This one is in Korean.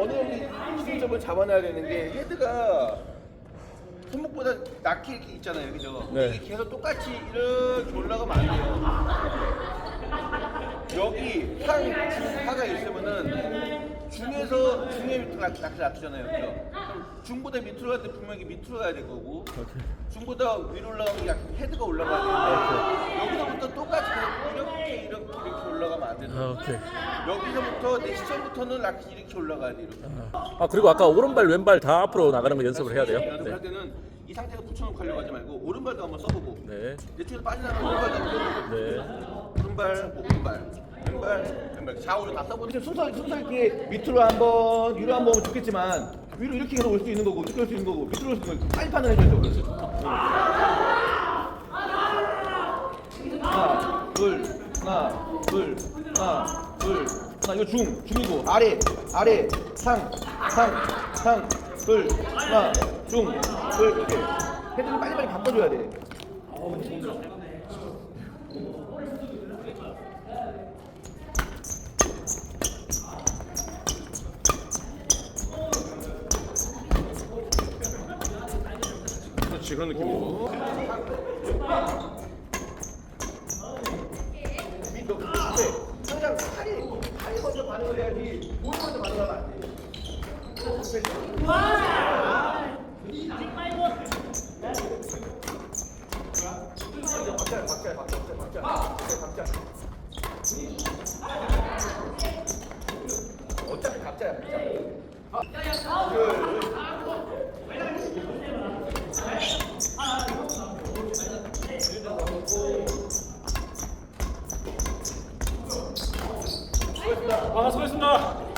어느 정도 기준점을 잡아놔야 되는 게 헤드가 손목보다 낮게 이렇게 있잖아요, 그죠? 네. 이게 계속 똑같이 이렇게 올라가면 안 돼요. 여기 상, 중, 하가 있으면은 중에서 중에 밑으로 낮게 낮추잖아요, 그죠? 그럼 중보다 밑으로 갈 때 분명히 밑으로 가야 될 거고 중보다 위로 올라가면 약간 헤드가 올라가야 되는데 여기서부터 똑같이 이렇게 되는 아. 오케이. 여기서부터 내 시점부터는 라켓이 이렇게 올라가야 돼 이렇게. 아 그리고 아까 오른발 왼발 다 앞으로 나가는 거 연습을 해야 돼요. 연습할 네. 때는 이 상태에서 붙여놓고 하려고 하지 말고 오른발도 한번 써보고 네. 내 쪽에서 빠지나면 오른발도 한번 써보고 네. 오른발 오른발 왼발 왼발 좌우로 다 써보고 순서 순서 이렇게 밑으로 한번 위로 한번 오면 좋겠지만 위로 이렇게 계속 올수 있는 거고 이렇게 올 수 있는 거고 밑으로 올 수 있는 거고 빨리 판단해줘야 돼 하나 둘 하나 둘 하나 둘 하나 이거 중 중이고 아래 아래 상상상둘 하나 중둘 이렇게 헤드를 빨리빨리 바꿔줘야 돼. 그렇지 그런 느낌으로. 네. 항상 팔이 팔이 먼저 반응을 해야지 몸이 먼저 반응하면 안 돼. 박자 박자 박자 박자 박자 어차피 박자야 박자. 아수 고했습니다.